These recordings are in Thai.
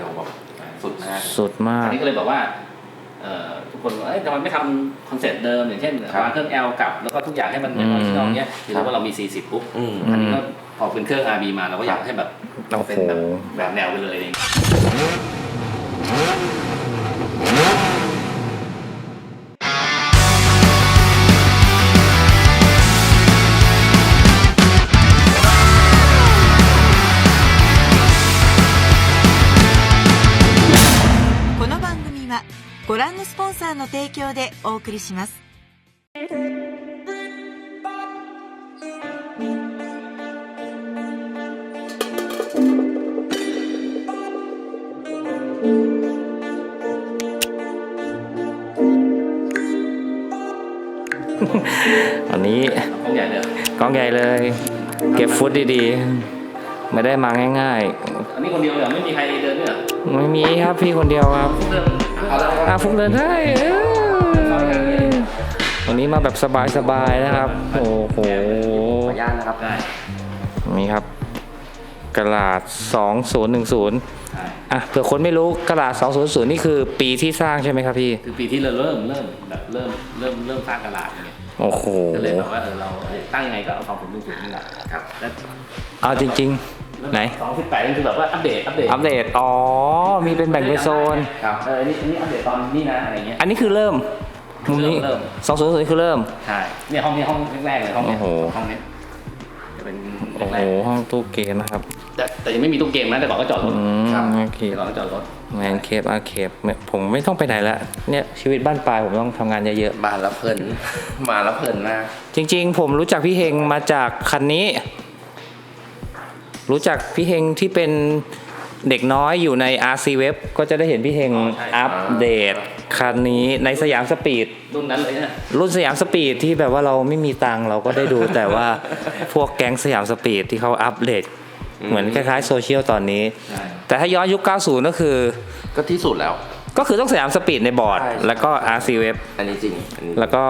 ทลแบบสุดมากสุดมาอักนนี้ก็เลยบอกว่าเอ่อทุกคนว่าเอ้ยทำไมไม่ทำคอนเซ็ปต์เดิมอย่างเช่นครับวางเครื่อง L กลับ แล้วก็ทุกอย่างให้มันเหมือนอือมอริจินอลเนี้ยถือว่าเรามี 40 ปุ๊บอืมอือันมนี้ก็พอเป็นเครื่อง RB มาเราก็อยากให้แบบโอ้โหเป็นแบบแบบแนวไปเลย ご覧のスポンサーの提供でお送りします。 อันนี้ กล้องใหญ่เลย กล้องใหญ่เลย เก็บฟุตดีๆ ไม่ได้มาง่าย อันนี้คนเดียวเลยเหรอไม่มีใครเดินด้วยเหรอ ๆ ไม่มีครับพี่คนเดียวครับ เดินเ อาแล้วอาฟุกเดินได้เอ้ยวันนี้มาแบบสบายๆนะครับ โอ้โหขออนุญาตนะครับได้นี่ครับกระดาษ2010ใช่อะเผื่อคนไม่รู้กระดาษ200นี่คือปีที่สร้างใช่ไหมครับพี่ คือปีที่เราเริ่มเริ่มแบบเริ่มเริ่มเริ่มสร้างตลาดอย่างเงี้ยโอ้โหก็เลยแบบว่าเออเราตั้งยังไงก็เอาความผมดูสูงนี่แหละครับแล้วเอาจริง ๆ ไหน สองสิบแปดนี่คือแบบว่าอัปเดตอัปเดตอัปเดต อ๋อ มีเป็นแบ่งเป็นโซน ครับเอออันนี้อันนี้อัปเดตตอนนี้นะอะไรเงี้ย อันนี้คือเริ่มมุมนี้เริ่ม สองศูนย์ศูนย์คือเริ่ม ใช่เนี่ยห้องนี้ห้องแรกๆเลยห้องเนี้ยโอ้โห ห้องเนี้ยจะเป็นโอ้แรโหกห้องตู้เกมนะครับๆแต่แต่ยังไม่มีตู้เกมนะแต่ก่อนก็จอดรถอืมครับโอเค แต่ก่อนก็จอดรถแมนเคปอาเคปผมไม่ต้องไปไหนละเนี่ยชีวิตบ้านปลายผมต้องทำงานเยอะบานแล้วเพลิน มาแล้วเพลินมาก ๆ จริง ๆ ผมรู้จักพี่เฮงมาจากคันนี้ รู้จักพี่เฮงที่เป็นเด็กน้อยอยู่ใน RC Web ก็จะได้เห็นพี่เฮงอัปเดตคันนี้ในสยามสปีดรุ่นนั้นเลยนะรุ่นสยามสปีดที่แบบว่าเราไม่มีตังค์เราก็ได้ดู แต่ว่าพวกแก๊งสยามสปีดที่เขาอัปเดตเหมือนคล้ายๆโซเชียลตอนนี้ใช่แต่ถ้าย้อนยุค 90 ก็คือ ก็ที่สุดแล้ว ก็คือต้องสยามสปีดในบอร์ดใช่แล้วก็ RC Web อันนี้จริงอันนี้แล้วก็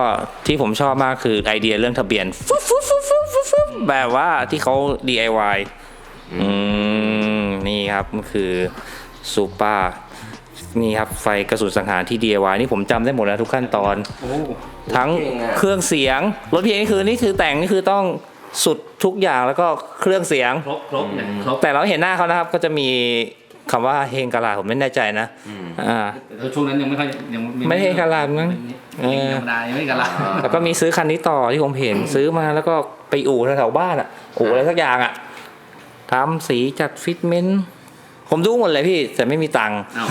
ที่ผมชอบมากคือไอเดียเรื่องทะเบียนฟึ๊บฟึ๊บฟึ๊บฟึ๊บฟึ๊บฟึ๊บแบบว่าที่เขา DIY อืมนี่ครับมันคือซูเปอร์นี่ครับไฟกระสุนสังหารที่ DIY นี่ผมจำได้หมดแล้วทุกขั้นตอนโอ้ทั้งเก่งอะเครื่องเสียงรถพี่เองนี่คือนี่คือแต่งนี่คือต้องสุดทุกอย่างแล้วก็เครื่องเสียง ครบครบเนี่ยครบแต่เราเห็นหน้าเขานะครับ ก็จะมีคำว่าเฮงกะลาผมไม่แน่ใจนะอ่าแต่ช่วงนั้นยังไม่ค่อยยังไม่ให้กะลามั้งเออธรรมดายังไม่กะลาแล้วก็มีซื้อคันนี้ต่อที่ผมเห็นซื้อมาแล้วก็ไปอู่แถวๆบ้านอะอู่อะไรสักอย่างอะ ทำสีจัดฟิตเมนต์ผมดูหมดเลยพี่ แต่ไม่มีตังค์เอ้า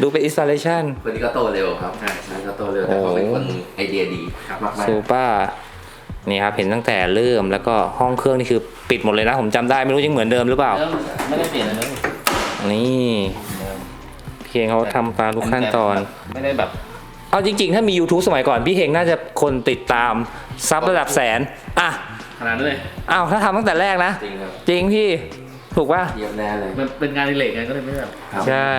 ดูเป็นอินสตาเลชันคนนี้ก็โตเร็วครับใช่ใช่คนนี้ก็โตเร็วแต่เขาเป็นคนไอเดียดีครับมากๆซูเปอร์นี่ครับเห็นตั้งแต่เริ่มแล้วก็ห้องเครื่องนี่คือปิดหมดเลยนะ ผมจำได้ไม่รู้ยังเหมือนเดิมหรือเปล่าเริ่มไม่ได้เปลี่ยนอะไรเลยนี่พี่เฮงเขาทำตามทุกขั้นตอน ไม่ได้แบบ เอาจริง ๆ ถ้ามี YouTube สมัยก่อน พี่เฮงน่าจะคนติดตามซับระดับแสน อะ ขนาดนั้นเลย อ้าวถ้าทำตั้งแต่แรกนะ จริงครับจริงพี่ถูกป่ะ เยี่ยมแน่เลย มันเป็นงานอดิเรกไงก็เลยไม่แบบครับใช่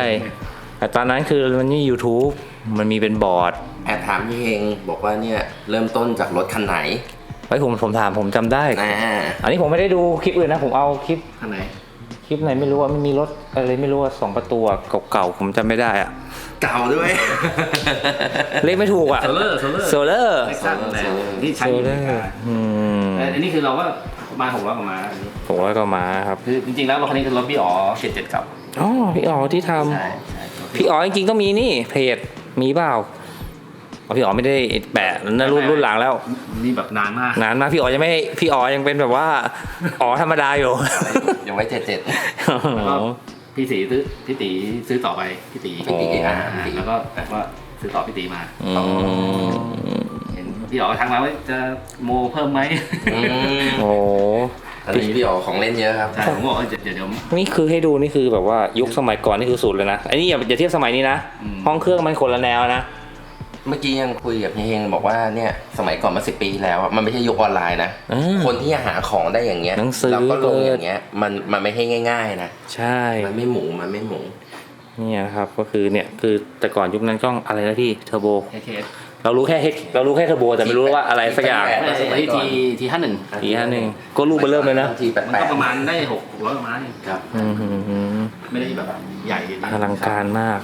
แต่ตอนนั้นคือมันไม่มี YouTube มันมีเป็นบอร์ดแอบถามพี่เฮงบอกว่าเนี่ยเริ่มต้นจากรถคันไหนไว้ผมผมถามผมจำได้ นะอันนี้ผมไม่ได้ดูคลิปอื่นนะ ผมเอาคลิปข้างไหนคลิปไหนไม่รู้ว่ามันมีรถอะไรไม่รู้ว่าสองประตูอะเก่าๆผมจำไม่ได้อะเก่าด้วยเลขไม่ถูกอะโซเลอร์โซเลอร์โซเลอร์เล็กซัสแต่ที่ใช้โซอยู่เลในอการร์อืม แต่อันนี้คือเราก็ประมาณหกร้อยกว่ามาอันนี้ผมว่าก็มาครับคือจริงๆแล้วรถคันนี้คือรถพี่อ๋อเจ็ดเจ็ดกับอ๋อพี่อ๋อที่ทใช่ใช่ำพี่อ๋อจริงๆต้องมีนี่เพจมีเปล่าอ๋อพี่อ๋อไม่ได้แปะนั่นรุ่นรุ่นหลังแล้ว นี่แบบนานมาก นานมากพี่อ๋อยังไม่พี่อ๋อยังเป็นแบบว่าอ๋อธรรมดาอยู่ ยังไว้เจ็ดเจ็ดแล้วก็พี่ตีซื้อพี่ตีซื้อต่อไปพี่ตีพี่ตีอ่าอ่าพี่ตีแล้วก็ก็ซื้อต่อพี่ตีมา อืมเห็น พี่อ๋อทักมาว่าจะโมเพิ่มไหมอืมโอ้อันนี้พี่อ๋อของเล่นเยอะครับ ใช่ผมบอกว่าเดี๋ยวเดี๋ยวเดี๋ยว นี่คือให้ดูนี่คือแบบว่ายุคสมัยก่อนนี่คือสุดเลยนะไอ้นี่อย่าอย่าเทียบสมัยนี้นะอืม ห้องเครื่องมันคนละแนวนะ เมื่อกี้ยังคุยกับพี่เฮงบอกว่าเนี่ยสมัยก่อนมาสิปีที่แล้วอะมันไม่ใช่ยุคออนไลน์นะอืมคนที่จะหาของได้อย่างเงี้ยหนังสือ แล้วก็ลงอย่างเงี้ยมันมันไม่ให้ง่าย ๆ นะ ใช่ มันไม่หมูมันไม่หมู เนี่ยครับก็คือเนี่ยคือแต่ก่อนยุคนั้นกล้องอะไรนะพี่เทอร์โบเค เคเรารู้แค่เฮกเรารู้แค่เทอร์โบแต่ไม่รู้ว่าอะไรสักอย่าง T88 ไม่ใช่ที่ทีทีห้าหนึ่งทีห้าหนึ่งก็ลูกเบอร์เริ่มเลยนะทีแปดมันแปก็ดประมาณได้หกร้อยประมาณนี้ครับ อืมอืมอืมไม่ได้แบบใหญ่ดีอลังการมาก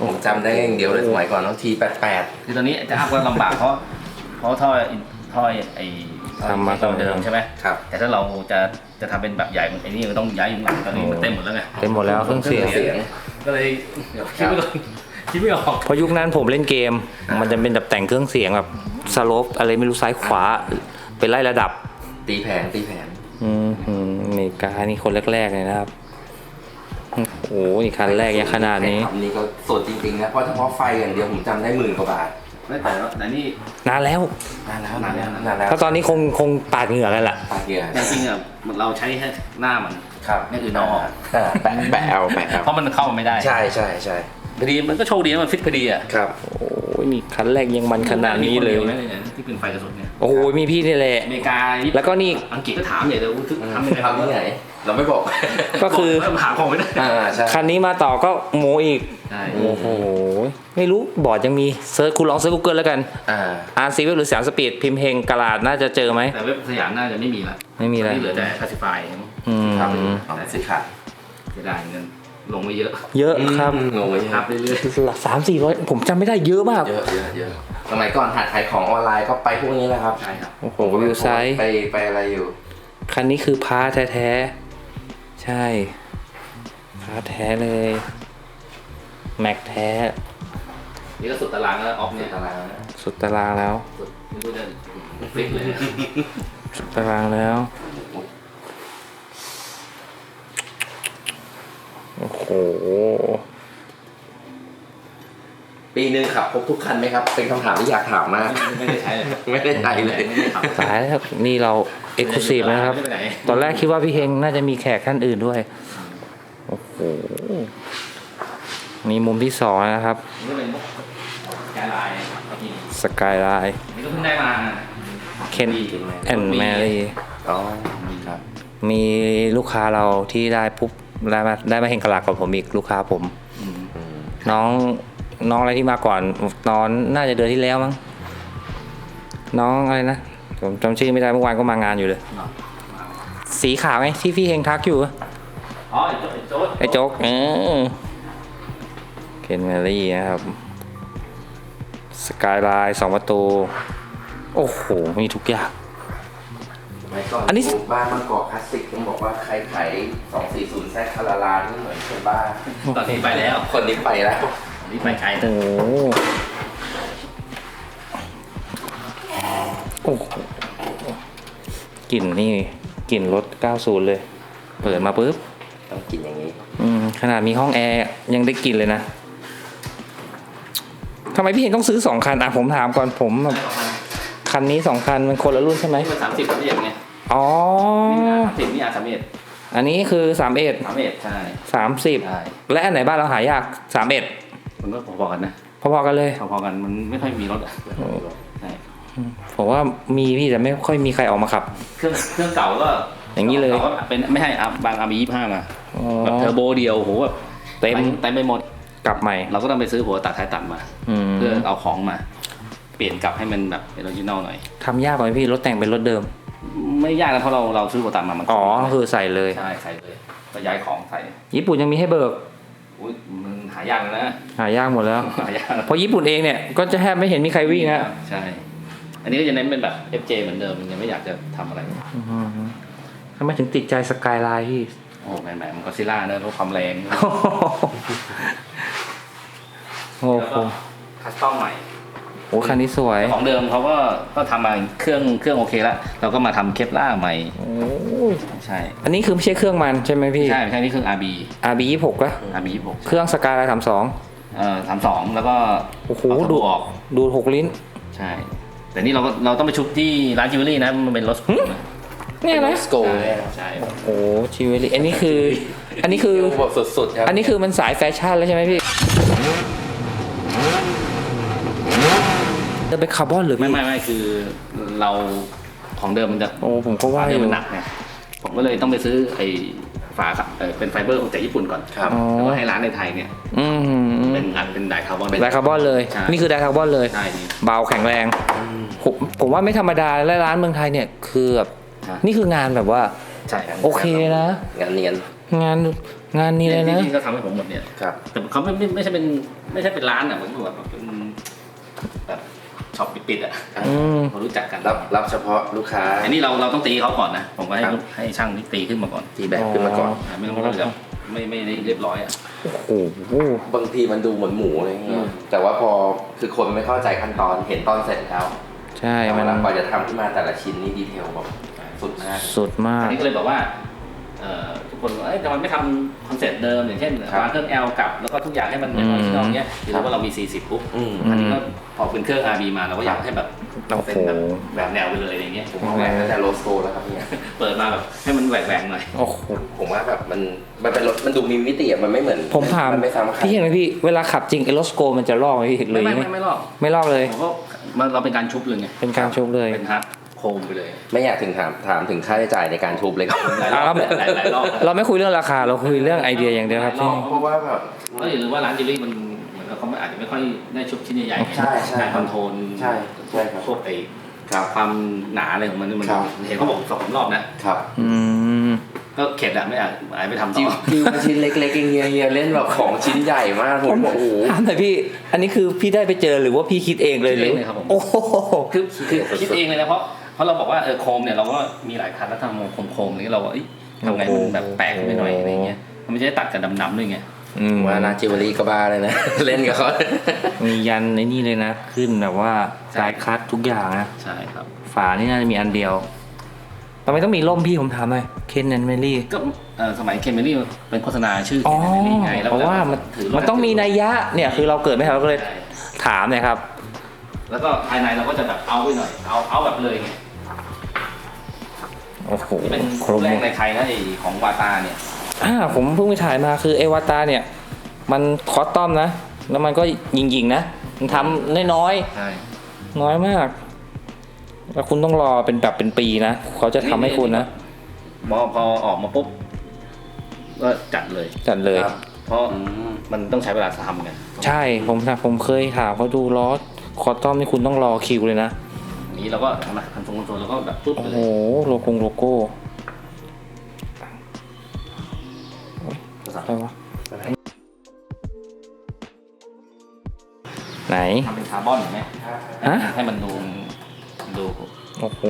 ผมจำได้อย่างเดียวเลยสมัยก่อนต้องทีแปดแปดคือตอนนี้จะอัพก็ลำบากเพราะเพราะท่อท่อไอ้ท่อทำมาตัวเดิมใช่ไหมครับ แต่ถ้าเราจะจะทำเป็นแบบใหญ่ไอ้นี่มันต้องย้ายอยู่หลังตอนนี้มันเต็มหมดแล้วไง เต็มหมดแล้วเครื่องเสียง เสียงก็เลยเดี๋ยวคิดไม่ออก คิดไม่ออกเพราะยุคนั้นผมเล่นเกม มันจะเป็นแบบแต่งเครื่องเสียงแบบสโลปอะไรไม่รู้ซ้ายขวา เป็นไล่ระดับ ตีแผงตีแผงอืมอืมอเมริกานี่คนแรกๆเลยนะครับโอ้โหนี่คันแรกยังขนาดนี้คำนี้ก็สดจริงๆนะ เพราะเฉพาะไฟอย่างเดียวผมจำได้หมื่นกว่าบาทไม่แต่ว่าแต่นี่นานแล้ว นานแล้วนานแล้วนานแล้วถ้าตอนนี้คงคงปาดเหงื่อกันแหละปากเกียร์แต่จริงๆอะเราใช้แค่หน้ามัน ครับนี่คือน้องาแปะแปะเอาแปะเอาเพราะมันเข้ามาไม่ได้ ใช่ใช่ใช่ พอดีมันก็โชคดีนะมันฟิตพอดีอะครับ โอ้ยนี่คันแรกยังมันขนาดนี้เลย มีคดีวะที่เป็นไฟกระสุนเนี่ยโอ้โหมีพี่นี่แหละ อเมริกาญี่ปุ่นแล้วก็นี่ อังกฤษก็ถามใหญ่เลยว่าทำยังไงทำที่ไหน เราไม่บอก ก็คือหาของไม่ได้อ่าใช่คันนี้มาต่อก็โมอีก ใช่โอ้โห ไม่รู้บอร์ดยังมีเซิร์ชคุณลองเซิร์ชกูเกิลแล้วกัน อ่าอาร์ซีหรือสามสปีดพิมพ์เฮงกระลาดน่าจะเจอไหม แต่เว็บสยามน่าจะไม่มีละไม่มีอะไรนี่เหลือแต่คลาสสิฟายอืม ครับเอาสิครับจะได้เงิน ลงไม่เยอะ เยอะครับงงไหมครับเรื่อยสามสี่ร้อยผมจำไม่ได้เยอะมาก เยอะเยอะเยอะสมัยก่อนหัดขายของออนไลน์ก็ไปพวกนี้แหละครับๆใช่ครับโอ้โหวิวไซส์ไปไปอะไรอยู่ คันนี้คือพาร์ทแท้ๆ ใช่ พาร์ทแท้เลย แม็กแท้ นี่ก็สุดตารางแล้วออฟในเนี่ยตารางนะสุดตารางแล้วสุดไม่รู้จะฟิกเลยสุดตารางแล้ว โอ้โห ปีหนึ่งขับครบทุกคันไหมครับ เป็นคำถามที่อยากถามมาก ไม่ได้ใช้เลยไม่ได้ใช้เลย ไม่ได้ขับ ตายแล้วนี่เราเอ็กซ์คลูซีฟนะครับ ไม่ได้ไปไหน ตอนแรกคิดว่าพี่เฮงน่าจะมีแขกท่านอื่นด้วยโอ้โหนี่มุมที่สองนะครับ นี่ก็เป็นพวกแกนไลน์ครับพี่สกายไลน์นี่ก็เพิ่งได้มาเคนแอนแมรี่อ๋อครับ มีลูกค้าเราที่ได้ปุ๊บ ได้มาได้มาเห็นกระลากับผมอีกลูกค้าผมอืมน้องน้องอะไรที่มาก่อนตอนน่าจะเดือนที่แล้วมั้งน้องอะไรนะผมจำชื่อไม่ได้เมื่อวานก็มางานอยู่เลยเนาะสีขาวไงที่พี่เฮงทักอยู่อ๋อไอ้โจ๊กไอ้โจ๊กเออเคนแมรี่นะครับสกายไลน์สองประตู โอ้โห มีทุกอย่าง สมัยก่อนอันนี้ปลูกบ้านมางกอกคลาสสิกต้องบอกว่าใครขาย240แซกคาราลานนี่เหมือนคนบ้าตอนนี้ไปแล้วคนนี้ไปแล้วตอนนี้ไปไกลโอ้นะโหโอ้โหกลิ่นนี่กลิ่นรถ90 เลย เปิดมาปุ๊บ ต้องกินอย่างนี้ อืมขนาดมีห้องแอร์ยังได้กลิ่นเลยนะทำไมพี่เห็นต้องซื้อสองคันอะผมถามก่อนผมแบบคันนี้สองคันมันคนละรุ่นใช่ไหม นี่มันสามสิบสามเอ็ดไง อ๋อ นี่สามสิบนี่อาสามเอ็ดอันนี้คือสามเอ็ดสามเอ็ดใช่สามสิบใช่และอันไหนบ้านเราหายากสามเอ็ดมันก็พอๆกันนะพอๆกันเลยพอๆกันมันไม่ค่อยมีรถอะใช่ผมว่ามีพี่แต่ไม่ค่อยมีใครออกมาขับ เครื่องเครื่องเก่าก็อย่างนี้เลยก่ก็เป็นไม่ให้อัพบางอาร์บียี่ห้ามาอ๋อแบบเทอร์โบเดียวโหแบบเต็มเต็มไปหมดกลับใหม่ เราก็ต้องไปซื้อหัวตัดท้ายตัดมาอืมเพื่อเอาของมา เปลี่ยนกลับให้มันแบบออริจินอลหน่อยทำยากกว่าไหมพี่รถแต่งเป็นรถเดิม ไม่ยากนะเพราะเราเราซื้อหัวตัดมามันอ๋อคือใส่เลยใช่ใส่เลยก็ย้ายของใส่ ญี่ปุ่นยังมีให้เบิกอุ้ยมันหายากเลยนะหายากหมดแล้วหายากเพราะญี่ปุ่นเองเนี่ยก็จะแทบไม่เห็นมีใครวิ่งนะใช่ อันนี้ก็จะเน้นเป็นแบบ FJ เหมือนเดิมยังไม่อยากจะทำอะไรอืมทำไมถึงติดใจสกายไลน์พี่โอ้โหแมนแมนมันก็ซิล่าเนอะเพราะความแรงโอ้แล้วโหก็คัสตอมใหม่ โอ้คันนี้สวย ของเดิมเขาก็ก็ทำมาเครื่องเครื่องโอเคแล้วเราก็มาทำเคปล่าใหม่โอ้ใช่อันนี้คือไม่ใช่เครื่องมันใช่ไหมพี่ ใช่ไม่ใช่นี่เครื่อง RB RB ยี่หกอะ RB ยี่สิบหกเครื่องสกายไลน์สามสองเอ่อสามสองแล้วก็โอ้โหเอาดูตัวออกดูหกลิ้น ใช่ แต่นี่เราก็เราต้องไปชุบที่ร้านจิวเวลรี่นะมันเป็นรถเนี่ยนะสโกใช่เนี่ยใช่โอ้ชิวลี่อันนี้คือ อันนี้คือแบบสุดๆครับอันนี้คือมันสายแฟชั่นแล้วใช่ไหมพี่ จะเป็นคาร์บอนหรือไม่พี่ไม่ไม่คือเราของเดิมมันจะโอ้ผมก็ว่าอเดิมยู่มันหนักไงผมก็เลยต้องไปซื้อไอ้ฝาเอ่อเป็นไฟเบอร์ของจากญี่ปุ่นก่อนครับอ๋อแล้วก็ให้ร้านในไทยเนี่ยอืมเป็นอัดเป็นไดคาร์บอน ไดคาร์บอนเลย ใช่ นี่คือไดคาร์บอนเลย ใช่นี่ เบาแข็งแรง ผมผมว่าไม่ธรรมดาและร้านเมืองไทยเนี่ยคือแบบฮะ นี่คืองานแบบว่า ใช่ครับโอเคนะ งานเนียนงานงานนี้เลยนะที่ที่เขาทำให้ผมหมดเนี่ย ครับ แต่เขาไม่ไม่ไม่ใช่เป็นไม่ใช่เป็นร้านอะเหมือนแบบเป็นแบบ ช็อปปิดๆอะอืมเขารู้จักกันรับรับเฉพาะลูกค้าอันนี้เราเราต้องตีเขาก่อนนะ ผมก็ให้ครับลูกให้ช่างนี่ตีขึ้นมาก่อนทีแบกขึ้นมาก่อน อ่าไม่ต้องแบบไม่ไม่ได้เรียบร้อยอะ โอ้โห บางทีมันดูเหมือนหมูอะไรเงี้อืยม แต่ว่าพอคือคนไม่เข้าใจขั้นตอนเห็นตอนเสร็จแล้วใช่แต่มัเวนลากว่าจะทำขึ้นมาแต่ละชิ้นนี่ดีเทลแบบสุดมาก สุดมาอัก นนี้ก็เลยบอกว่าเอ่อ ทุกคนว่าเอ้ยทำไมไม่ทำคอนเซ็ปต์เดิมอย่างเช่นครับวางเครื่อง L กลับแล้วก็ทุกอย่างให้มันเป็นออริจินอลเงี้ยหรือว่าเรามี 40 ปุ๊บอืม อันนี้ก็พอเป็นเครื่อง RB มาเราก็อยากให้แบบโอ้โหเป็นแบบแบบแนวไปเลยอะไรเงี้ยผมว่าแหวนตั้งแต่โลสโตแล้วครับเนี่ย เปิดมาแบบให้มันแหวกๆหน่อย โอ้โหผมว่าแบบมันมันเป็นรถมันดูมีมิติอะมันไม่เหมือนผมถามนไม่ซ้ำใครพี่เห็นไหมพี่เวลาขับจริงเอโรสโกมันจะลอกไหมพี่หรือไม่ยังไม่ไงไม่ไม่หรอกไม่ลอกเลย ผมก็มันเราเป็นการชุบเลยไงเป็นการชุบเลย เป็นฮัท โครมไปเลย ไม่อยากถึงถามถามถึงค่าใช้จ่ายในการทุบเลยครับหลายรอบหลายหลายรอบเราไม่คุยเรื่องราคาเราคุยเรื่องไอเดียอย่างเดียวครับหลายพี่รอบเพราะว่าแบบก็อย่าลืมว่าร้านจิลลี่มันเหมือนกับเขาไม่อาจจะไม่ค่อยได้ชุบชิ้นใหญ่ๆใช่ใช่การคอนโทรลใช่ใช่ครับพวกไอ้ครับความหนาอะไรของมันนี่มันครับเห็นเขาบอกสองสามรอบนะครับอืมก็เข็ดอะไม่อาจอาจไปทำต่จิวอจิวมันชิ้นเล็กๆเองเฮียเฮียเล่นแบบของชิ้นใหญ่มากผมบอกโอ้โหถามหน่อยพี่ อันนี้คือพี่ได้ไปเจอหรือว่าพี่คิดเองเลยหรือโอ้โหคือคือคิดเองเลยนะเพราะ เพราะเราบอกว่าเออโคมเนี่ยเราก็มีหลายคันแล้วทำโคมโคมๆนี้เราก็เอ้ยทำไงมันแบบแปลกไปหน่อยอะไรเงี้ยมันไม่ใช่ตัดกับดำๆด้วยไงอืมว่านาจิวเวลรี่ก็บ้าเลยนะ เล่นกับเขามียันในนี่เลยนะ ขึ้นแบบว่าสายคัดทุกอย่างนะใช่ครับ ฝานี่น่าจะมีอันเดียวทำไมต้องมีร่มพี่ผมถามหน่อยเคนแอนเมลี่ก็เอ่อสมัยเคมเมรี่เป็นโฆษณาชื่ออ๋อเคมเมรี่ไงแล้วเพราะว่ามันถืรถมันต้องมีนัยยะเนี่ยคือเราเกิดไม่ทันเราก็เลยใช่ถามเนี่ยครับ แล้วก็ภายในเราก็จะแบบเอาไปหน่อยเอาเอาแบบเลยไง โอ้โหนี่เป็นครบแรกในไทยนะไอ้ของวาตาเนี่ยอ่าผมเพิ่งไปถ่ายมาคือเอวาตาเนี่ย มันคอสตอมนะ แล้วมันก็ยิงๆนะ มันทำน้อยใช่ๆน้อยมาก แล้วคุณต้องรอเป็นแบบเป็นปีนะเขาจะทำให้คุณนะพอพอออกมาปุ๊บก็จัดเลยจัดเลย ครับเพราะอืมมันต้องใช้เวลาทำไงใช่ผมนะผมเคยถามเขาดูล้อคอสตอมนี่คุณต้องรอคิวเลยนะ นี้เราก็ทำมาทำทรงคอนโทรลแล้วก็แบบปุ๊บโอ้ไปโหเลยโลโกงโลโก้อะไรวะไหน ทำเป็นคาร์บอนเห็นไหมฮะ ให้มันดูดูโอ้โห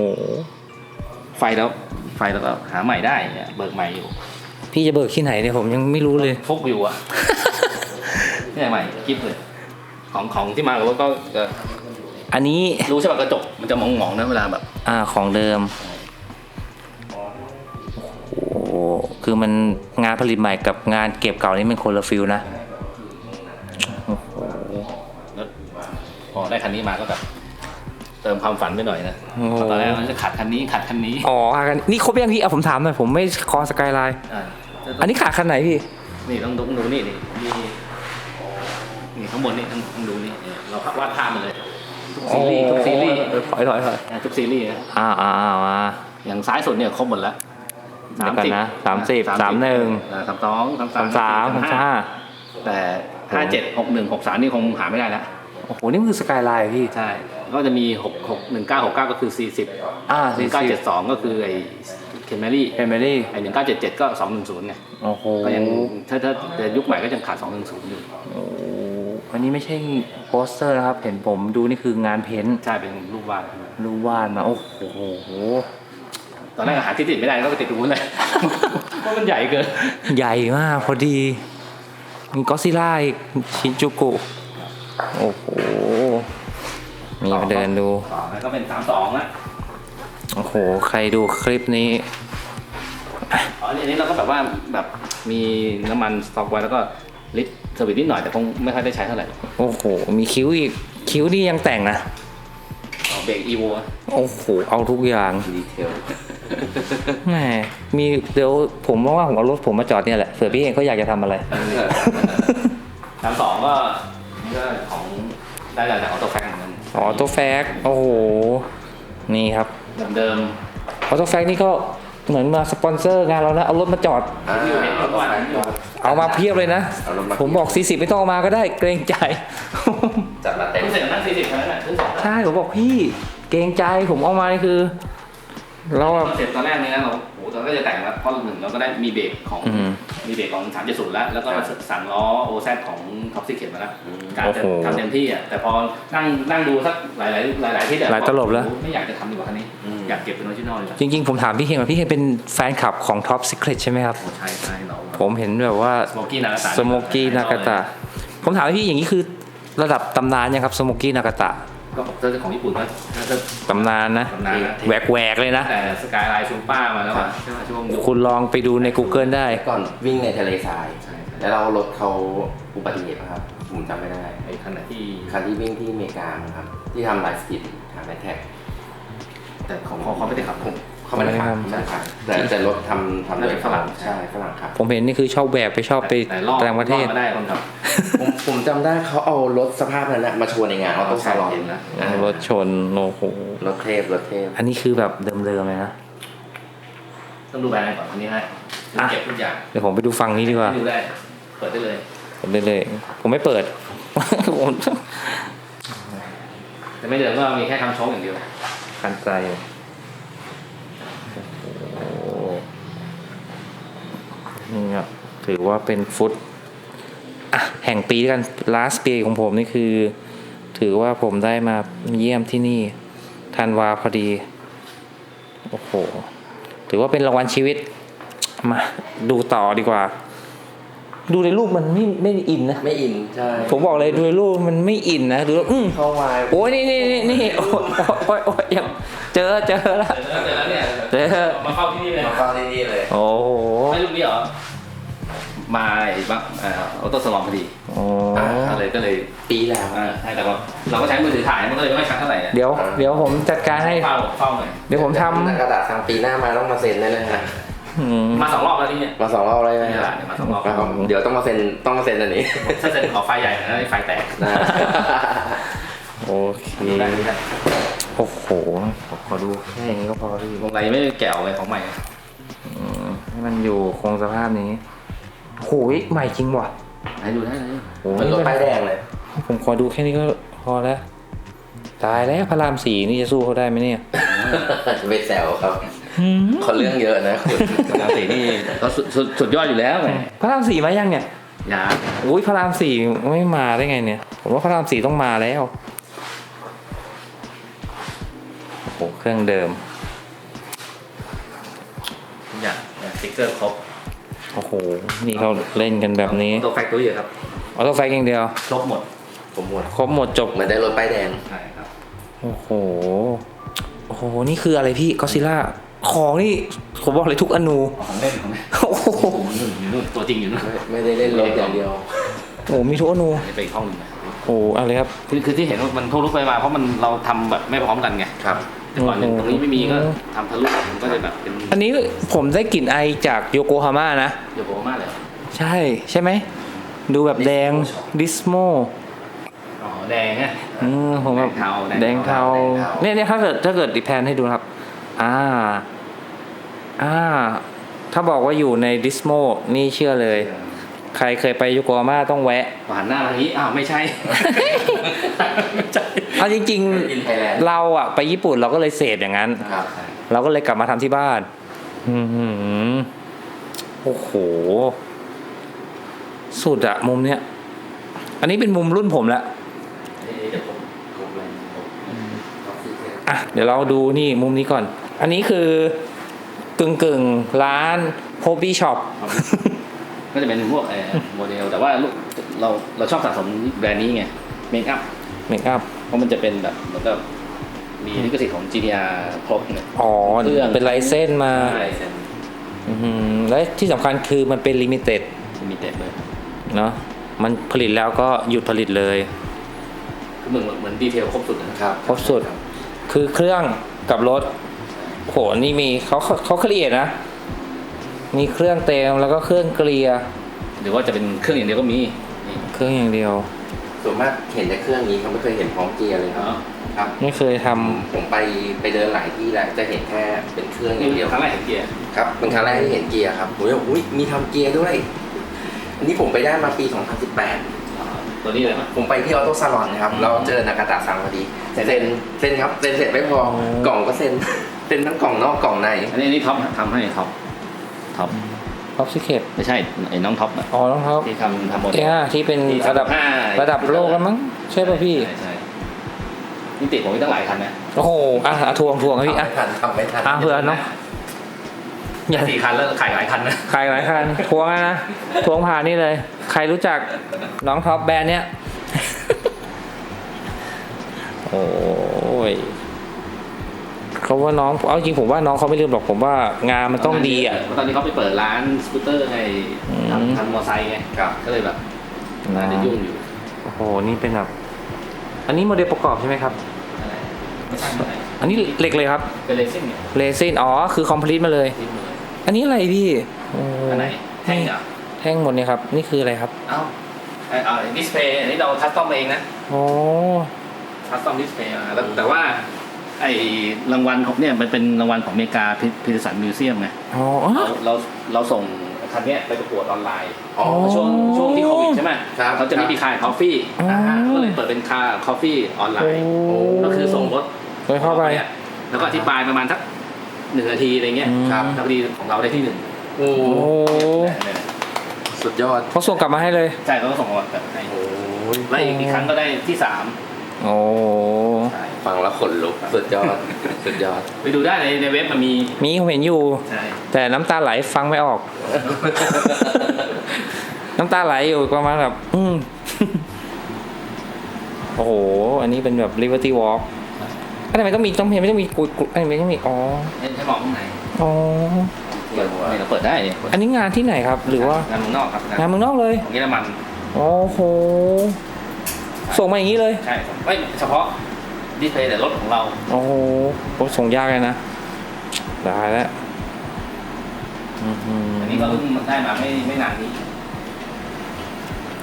ไฟแล้วไฟแล้วก็หาใหม่ได้เนี่ยเบิกใหม่อยู่พี่จะเบิกที่ไหนเนี่ยผมยังไม่รู้เลยฟุกอยู่อะเนี่ยใหม่กิฟเลยของของที่มากับรถก็จะ อันนี้รู้ใช่ป่ะกระจกมันจะมองมองๆนะเวลาแบบ อ่าของเดิมโอ้โหคือมันงานผลิตใหม่กับงานเก็บเก่านี่เป็นคนละฟิลนะโอ้โหแล้วพอได้คันนี้มาก็แบบเติมความฝันไปหน่อยนะโอ้โหตอนแรกมันจะขัดคันนี้ขัดคันนี้อ๋ออะกันนี่ครบยังพี่เอาผมถามหน่อยผมไม่คอสกายไลน์อ่าอันนี้ขาดคันไหนพี่ นี่ต้องดูดูนี่นี่มีนี่ข้างบนนี่ต้องต้องดูนี่เนี่ยเราวาดภาพมาเลยทุก ซีรีส์ทุกซีรีส์เออถอยถอยถอยอะทุกซีรีส์นะอ่าอ่าอ่ามาอย่างซ้ายสุดเนี่ยครบหมดแล้วเดี๋ยวก่อนนะ30 31อ่าสามสองสามสามสามสามห้าแต่ห้าเจ็ดหกหนึ่งหกสามนี่คงหาไม่ได้แล้วโอ้โหนี่มันคือสกายไลน์พี่ ใช่ ก็จะมีหกหกหนึ่งเก้าหกเก้าก็คือสี่สิบอ่าหนึ่งเก้าเจ็ดสองก็คือไอ้เคมเมรี่เอมิลี่ไอ้หนึ่งเก้าเจ็ดเจ็ดก็สองหนึ่งศูนย์ไงโอ้โหก็ยังถ้าถ้าแต่ยุคใหม่ก็ยังขาดสองหนึ่งศูนย์อยู่ โอ้โหอันนี้ไม่ใช่โปสเตอร์นะครับ เห็นผมดูนี่คืองานเพ้นท์ใช่เป็นรูปวาดรูปวาดมา โอ้โห ตอนแรกหาที่ติดไม่ได้ก็ไปติดตรงนู้นเลยเพราะมันใหญ่เกิน ใหญ่มากพอดีมีก็ซิล่าอีกชินจูกุ โอ้โห มีมาเดินดู ต่อไปก็เป็นสามสองละโอ้โห ใครดูคลิปนี้ อ๋ออันนี้เราก็แบบว่าแบบมีน้ำมันสต็อกไว้แล้วก็ ลิตรสวิตช์นิดหน่อยแต่คงไม่ค่อยได้ใช้เท่าไหร่โอ้โห มีคิ้วอีก คิ้วนี่ยังแต่งนะอ๋อเบรกอีโวโอ้โห เอาทุกอย่าง ดีเทล แหม มีเดี๋ยวผมว่าผมเอารถผมมาจอดเนี่ยแหละ เผื่อพี่เองเขาอยากจะทำอะไร สามสองก็ก็ของได้จากออโต้แฟกเหมือนกันออโต้แฟก โอ้โห นี่ครับ เดิมออโต้แฟกนี่ก็ เหมือนมาสปอนเซอร์งานเรานะ เอารถมาจอด อ่าเอารถไฟจอดเอามาเพียบเลยนะ เอารถมาผมบอก 40 ไม่ต้องเอามาก็ได้เกรงใจ จัดมาเต็ม เพิ่งเสร็จนั่งสี่สิบเท่านั้นแหละเพิ่งเสร็จใช่ผมบอกพี่เกรงใจผมเอามานี่คือ เราแบบ เสร็จตอนแรกนี่นะเรา โอ้โหตอนก็จะแต่งแล้วเพราะหนึ่งเราก็ได้มีเบรกของอืม มีเบรกของสามเจ็ดศูนย์แล้ว แล้วก็สั่งล้อโอแซของท็อปซิเข็มาแล้วการจะโอ้โหทำเต็มที่อะแต่พอนั่งนั่งดูสักหลายหลายหลายหลายๆที่หลายตลบแล้ว ไม่อยากจะทำดีกว่าคันนี้ อยากเก็บเป็นออริจินอลเลยจริง ๆ ผมถามพี่เฮงว่าพี่เฮงเป็นแฟนคลับของ Top Secret ใช่ไหมครับ โอ้ใช่ใช่เราผมเห็นแบบว่า สโมกี้นากาตะสโมกี้นากาตะผมถามพี่อย่างนี้คือระดับตำนานยังครับสโมกี้นากาตะ ก็เจ้าของญี่ปุ่นก็ก็ตำนานนะ ตำนานนะ แหวกแหวกๆเลยนะ แต่สกายไลน์ซูเปอร์มาแล้วอะใช่ไหมช่วงยุคคุณลองไปดูใน Google ได้ก่อนวิ่งในทะเลทรายใช่แล้วเรารถเขาอุบัติเหตุนะครับ ผมจำไม่ได้ไอ้คันไหนที่คันที่วิ่งที่อเมริกามั้งครับ ที่ทำลายสกิดทางแบทแท็กแต่ของเขาเขาไม่ได้ขับผม เขาไม่ได้ขับไม่ไม่ได้ได้ขัขับบแต่แต่รถทำทำโดยน่าจะฝรั่งใช่ฝรั่งครับผมเห็นนี่คือชอบแหวกไปชอบไปแต่รอบต่างประเทศอดมาได้คนขับผมผมจำได้เขาเอารถสภาพนั้นนะมาโชว์ในงานออโต้ซาลอนเห็นนะรถชนโอ้โหรถเทพรถเทพอันนี้คือแบบเดิมๆเลยนะต้องดูแบรนด์ก่อนอันนี้ให้อะเก็บทุกอย่างเดี๋ยวผมไปดูฟังนี้ดีกว่าดูได้เปิดได้เลยผมเลยเลย ผมไม่เปิดผมแต่ไม่เดิมก็มีแค่ทำโชว์อย่างเดียวคันใจโอ้โห นี่อะถือว่าเป็นฟุตอะแห่งปีแล้วกัน last ปีของผมนี่คือ ถือว่าผมได้มาเยี่ยมที่นี่ธันวาพอดี โอ้โห ถือว่าเป็นรางวัลชีวิต มาดูต่อดีกว่า ดูในรูปมันไม่ไม่อินนะ ไม่อิน ใช่ ผมบอกเลยดูในรูปมันไม่อินนะ ดูแล้วอืมเข้าวายโอ้ยนี่นี่นี่นี่โอ้ยโอ้ยโอ้ยยังเจอเจอแล้วเจอแล้วเนี่ย เจอมาเข้าที่นี่เลยมาเข้าที่นี่เลย โอ้โหไม่รู้นี่เหรอ มาไอ้บ้างเอ่อออโต้สลอมพอดีโอ้ก็เลยก็เลยปีแล้วอ่าใช่แต่ว่าเราก็ใช้มือถือถ่ายมันก็เลยไม่ค่อยชัดเท่าไหร่อะเดี๋ยว เดี๋ยวผมจัดการให้เฝ้าเฝ้าหน่อยเดี๋ยวผมทกระดาษทางปีหน้ามาต้องมาเซ็นแน่ๆนะำอืมมาสองรอบแล้วที่เนี่ยมาสองรอบเลยไหมนี่คแหรัละบเดี๋ยวมาสองรอบครับเดี๋ยวต้องมาเซ็นต้องมาเซ็นอันนี้ถ้าจะขอไฟใหญ่หน่อยนะไฟแตกนะ โอเคดูได้ดูได้โอ้โหผมขอดูแค่นี้ก็พอพี่วงในไม่ได้แกะออกเลยของใหม่อืมให้มันอยู่คงสภาพนี้โหยใหม่จริงว่ะให้ดูได้เลยโอ้มันรถป้ายแดงเลย ผมขอดูแค่นี้ก็พอแล้ว ตายแล้วพระรามสี่นี่จะสู้เขาได้ไหมเนี่ยจะไปแซวครับเขาเรื่องเยอะนะคุณปกตินี่ก็สุดสุดสุดยอดอยู่แล้วไงพระรามสี่มายังเนี่ยยาอุ้ยพระรามสี่ไม่มาได้ไงเนี่ย ผมว่าพระรามสี่ต้องมาแล้ว โอ้โหเครื่องเดิมทุกอย่างสติ๊กเกอร์ครบโอ้โหนี่เขาเล่นกันแบบนี้ตัวแฟคตัวเยอะครับออโต้ไฟอย่างเดียว ครบหมดผมหมดครบหมดจบเหมือนได้รถป้ายแดงใช่ครับโอ้โหโอ้โหนี่คืออะไรพี่ก็ซิล่าของนี่ผมบอกเลยทุกอนูของเล่นของเล่นโอ้โหอยู่นู่นตัวจริงอยู่นู่นไม่ไม่ได้เล่นรถอย่างเดียวโอ้โหมีทุกอนูนี่เป็นอีกห้องหนึงนะโอ้โหอะไรครับคือคือที่เห็นว่ามันทะลุไปมาเพราะมันเราทำแบบไม่พร้อมกันไงครับ แต่ก่อนเนี่ยโอ้โหตรงนี้ไม่มีก็ทำทะลุมันก็จะแบบเป็นอันนี้ผมได้กลิ่นไอจากโยโกฮาม่านะโยโกมาเลยใช่ใช่ไหม ดูแบบแดงดิสโมอ๋อแดงอะอืมผมแบบแดงเทาแดแดงงเทาเทาเนี่ยเนี่ยถ้าเกิดถ้าเกิดดิแพนให้ดูนะครับ อ่า อ่า ถ้าบอกว่าอยู่ในดิสโมนี่เชื่อเลย ใครเคยไปโยโกฮาม่าต้องแวะหันหน้ามาทางนี้อ้าวไม่ใช่ไม่ใช่เอาจริงอินไทยแลนด์ๆเราอะไปญี่ปุ่นเราก็เลยเสพอย่างนั้นครับเราก็เลยกลับมาทำที่บ้าน อือหือโอ้โห สุดอะมุมเนี้ย อันนี้เป็นมุมรุ่นผมแล้วนี่จะผมครบเลยครบอะเดี๋ยวเราดูนี่มุมนี้ก่อน อันนี้คือกึ่งกึ่งๆร้านโฮบี้ช็อป ก็จะเป็นพวกเอ่อโมเดล แต่ว่าลูกเราเราชอบสะสมแบรนด์นี้ไงเมคอัพเมคอัพเพราะมันจะเป็นแบบเหมือนกับมีลิขสิทธิ์ของ GDR ครบเนี่ยอ๋อเครื่องเป็นลายเส้นมาใช่เซ็นอื้อหือและที่สำคัญคือมันเป็นลิมิเต็ดมีเต็ดเลยเนาะมันผลิตแล้วก็หยุดผลิตเลยคือเหมือนเหมือนดีเทลครบสุดนะครับ ครบสุด คือเครื่องกับรถโหนี่มีเขาเขาเขาเคลียร์นะ มีเครื่องเต็มแล้วก็เครื่องเกลียร์หรือว่าจะเป็นเครื่องอย่างเดียวก็มีนี่เครื่องอย่างเดียวสส่วนมากเห็นแต่เครื่องนี้เขาไม่เคยเห็นพร้อมเกียร์เลยครับเนาะครับไม่เคยทผมไปไปเดินหลายที่แล้วจะเห็นแค่เป็นเครื่องอนี่ย่างเดียวครั้งแรกเห็นเกียร์ครับเป็นครั้งแรกที่เห็นเกียร์ครับผมว่าอุ้ยมีทำเกียร์ด้วย อันนี้ผมไปได้มาปี 2018ตัวนี้เลยมั้ย ผมไปที่ออโต้ซาลอนนะครับเราเจอนากาตะซังพอดี เซ็น เซ็นครับ เซ็นเสร็จไม่พอ กล่องก็เซ็น เซ็นทั้งกล่องนอกกล่องใน อันนี้อันนี่ท็อปทำให้ท็อป ท็อปำท็อปซิเคตไม่ใช่ไอ้น้องท็อปอะอ๋อรองเท้าที่ทำทำโมเดลเนี่ยที่เป็นที่ระดับห้าระดับโลกกันมั้งใช่ป่ะพี่ใช่ใช่นี่ติดผมมีตั้งหลายคันนะโอ้โหอะอะทวงทวงครับพี่ทำอะไม่ทันทำไม่ทันอะเผื่อเนาะอย่าสี่คันแล้วขายหลายคันนะใครหลายคันทวงอะนะทวงผ่านนี่เลย ใครรู้จักน้องท็อปแบรนด์เนี้ยโอ้ย เขาว่าน้องเอาจริงผมว่าน้องเขาไม่ลืมหรอกผมว่างานมันต้องดีอะเพราตอนนี้เขาไปเปิดร้านสกูตเตอร์ให้อืมทำทำมอเตอร์ไซค์ไงครับก็เลยแบบงานจะยุ่งอยู่โอ้โหนี่เป็นแบบอันนี้โมเดลประกอบใช่ไหมครับอะไรไม่ใช่ไม่ใช่อันนี้เหล็กเลยครับ เป็นเลซิ่งเนี่ยเรซินอ๋อ คือคอมพลีทมาเลยที่มืออันนี้อะไรพี่โอ้อันไหนแท่งเหรอแท่งหมดเนี่ยครับ นี่คืออะไรครับ เอ้าไอ้เอาดิสเพย์อันนี้เราคัสตอมเองนะ โอ้คัสตอมดิสเพย์มาแล้วแต่ว่า ไอ้รางวัลของเนี่ยมันเป็นรางวัลของอเมริกาพิพิธภัณฑ์มิวเซียมไงอ๋อ เราเราเราส่งคันเนี้ยไปประกวดออนไลน์อ๋อช่วงช่วงที่โควิดใช่ไหมครับเขาจะไม่มีคายคอฟฟี่อ๋อก็เลยเปิดเป็นคาคอฟฟี่ออนไลโอ้น์ก็คือส่งรถไปเข้าไปอะแล้วก็อธิบายประมาณสักหนึ่งนาทีอะไรเงี้ยอืมครับแล้วพอดีของเราได้ที่หนึ่งโอ้โอ้สุดยอดเขาส่งกลับมาให้เลยใช่เขาก็ส่งมาแบบให้โอ้ยแล้วอีกอีกครั้งก็ได้ที่สาม โอ้ใช่ฟังแล้วขนลุกสุดยอดสุดยอด ไปดูได้ในในเว็บมันมีมีผมเห็นอยู่ ใช่แต่น้ำตาไหลฟังไม่ออก น้ำตาไหลอยู่ประมาณแบบอืม โอ้โห อันนี้เป็นแบบ Liberty Walk อันนี้มันต้องมีต้องมีไม่ต้องมีกุยกุยอันนี้ไม่ต้องมีอ๋อให้ให้มองข้างในอ๋อเปิดนี่เราเปิดได้เนี่ยอันนี้งานที่ไหนครับ หรือว่างานเมืองนอกครับงานเมืองนอกเลยของเยอรมันโอ้โห ส่งมาอย่างนี้เลย ใช่ไม่เฉพาะดิสเพย์แต่รถของเรา โอ้โหผมส่งยากเลยนะได้แล้วอื้อหืออันนี้ก็เพิ่งได้มาไม่ไม่นานนี้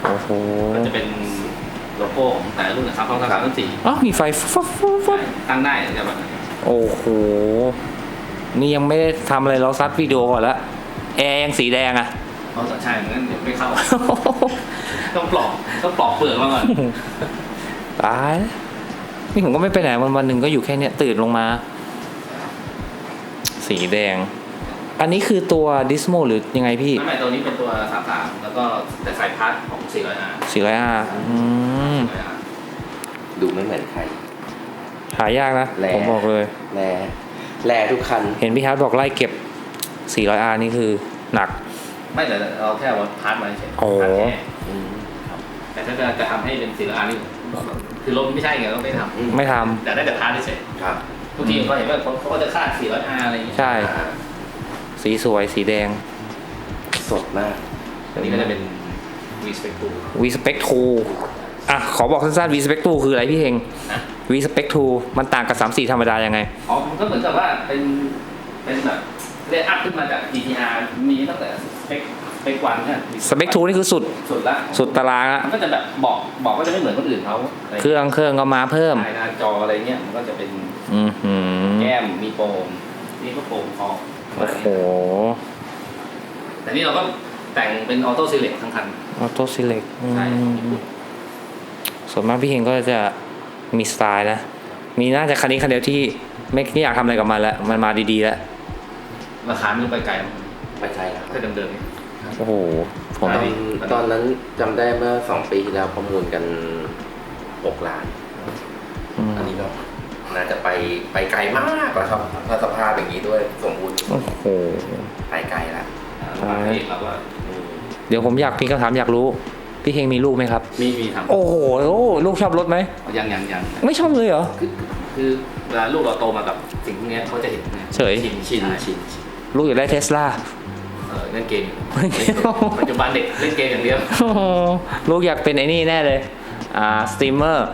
โอ้โหมันจะเป็นโลโก้ของแต่ละรุ่นนะครับสองสามสามสี่อ๋อมีไฟฟับฟับฟับตั้งได้จะแบบโอ้โห นี่ยังไม่ได้ทำอะไรเราซัดวิดีโอก่อนละแอร์ยังสีแดงอะเขาจะใช่เหมือนกันเดี๋ยวไม่เข้า ต้องปลอกต้องปลอกเปลือกมาก่อนตายแล้วนี่ผมก็ไม่ไปไหนวันวันหนึ่งก็อยู่แค่เนี้ยตื่นลงมา สีแดง อันนี้คือตัวดิสโมหรือยังไงพี่ไม่ไม่ตัวนี้เป็นตัวสามสามแล้วก็แต่ใส่พาร์ทของ400 R สีไรอาอืม 400R ดูไม่เหมือนใคร หายากนะแลผมบอกเลย แลแลทุกคัน เห็นพี่ฮาร์ดบอกไล่เก็บ 400R นี่คือหนัก ไม่แต่เราแค่เอาพาร์ทมาเฉยโอ้ พาร์ทแค่อืมครับ แต่ถ้าจะจะทำให้เป็น 400R นี่คือรถไม่ใช่ไงเราไม่ทไม่ทำแต่ได้แต่พาร์ทเฉยครับทุกทีเขาเห็นว่าเขาเขาก็จะคาด 400R อะไรอย่างเงี้ำยใช่อ่าสีสวยสีแดง สดมากอันนี้ก็จะเป็น V Spec 2 V Spec 2อะ ขอบอกสั้นๆ V Spec 2คืออะไรพี่เฮงนะ V Spec 2มันต่างกับ34ธรรมดายังไง อ๋อ มันก็เหมือนกับว่าเป็นเป็นแบบเรียกอัพขึ้นมาจาก GTR มีตั้งแต่สเปคส เปควันเนี่ย Spec 2นี่คือสุดสุดละสุดตารางละมันก็จะแบบบอกบอกก็จะไม่เหมือนคนอื่นเขาะไเครื่องเครื่องก็มาเพิ่มหน้าจออะไรเงี้ยมันก็จะเป็นอือหือแก้มมีโปร่งนี่ก็โปร่งคอโอ้โหแต่นี่เราก็แต่งเป็นออโต้ซีเล็กทั้งคันออโต้ซิเล็กใช่ส่วนมากพี่เฮงก็จะมีสไตล์นะ มีน่าจะคันนี้คันเดียวที่ไม่ไม่อยากทำอะไรกับมันแล้ว มันมาดีๆแล้วราคาไม่รู้ไปไกลไม่ใช่แล้วแค่เดิมๆนี่ โอ้โหผมตอนดีตอนนั้นจำได้เมื่อสองปีที่แล้วประมูลกันหกล้าน อืมอันนี้ก็น่าจะไปไปไกลมากแล้วครับถ้าสภาพอย่างนี้ด้วยสมบูรณ์โอ้โห ไปไกลแล้วอ่าระหว่างที่เราก็อืมเดี๋ยวผมอยากมีคำถามอยากรู้ พี่เฮงมีลูกไหมครับ มีมีทำโอ้โหโอ้ลูกชอบรถไหมยังยังยังไม่ชอบเลยเหรอ คือคือเวลาลูกเราโตมากับสิ่งพวกเนี้ยเขาจะเห็นไงเฉย ชินชินชินชินลูกอยากได้เทสลาเออเล่นเกมอยู่ปัจจุบันเด็กเล่นเกมอย่างเดียวลูกอยากเป็นไอ้นี่แน่เลย อ่าสตรีมเมอร์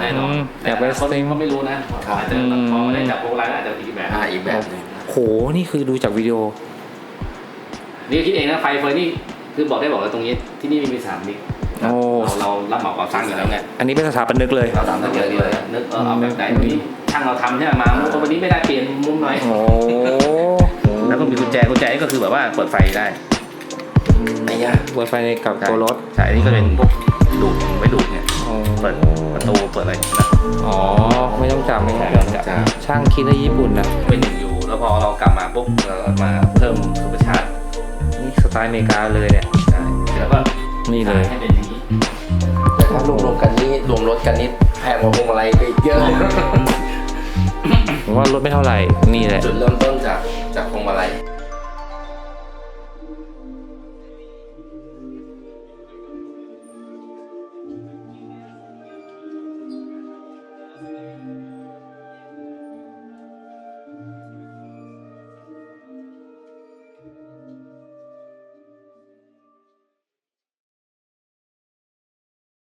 แน่นอนอืมแต่อยากเป็นคนสตรีม ก็ไม่รู้นะอาจจะแบบพอได้จับโปรไลน์ก็อาจจะอีกแบบอ่าอีกแบบหนึงโหนี่คือดูจากวิดีโอ นี่คิดเองนะไฟเฟอร์นี่คือบอกได้บอกว่าตรงนี้ที่นี่มีสามมิกครับโอ้ เราเรารับเหมาก่อสร้างอยู่แล้วไงอันนี้เป็นสถาปนิกเลย เราทำตั้งเยอะเลยนึกเออเอาแบบไหนวันนี้ช่างเราทำใช่ไหมมามุมวันนี้ไม่ได้เปลี่ยนมุมหน่อย โอ้ แล้วก็มีกุญแจกุญแจก็คือแบบว่าเปิดไฟได้ไอ้ยะเปิดไฟในกับตัวรถใช่อันนี้ก็เป็นพวกดูดไว้ดูดเนี่ยอ๋อเปิดประตูเปิดอะไรนะอ๋อไม่ต้องจับไม่ต้องไม่ต้องจัจับบช่างคิดได้ญี่ปุ่นนะเป็นหนึ่งอยู่แล้วพอเรากลับมาปุ๊บเรามาเพิ่มสุปชาร์จนี่สไตล์อเมริกาเลยเนี่ยใช่แล้วก็นี่เลยให้เป็นอย่างนี้แต่ถ้ารวมๆกันนี่รวมรถกันนี่แพงกว่าพวงมาลัยไปอีกเยอะเลยผมว่ารถไม่เท่าไหร่นี่แหละจุดเริ่มต้นจากจากพ วงมาลัย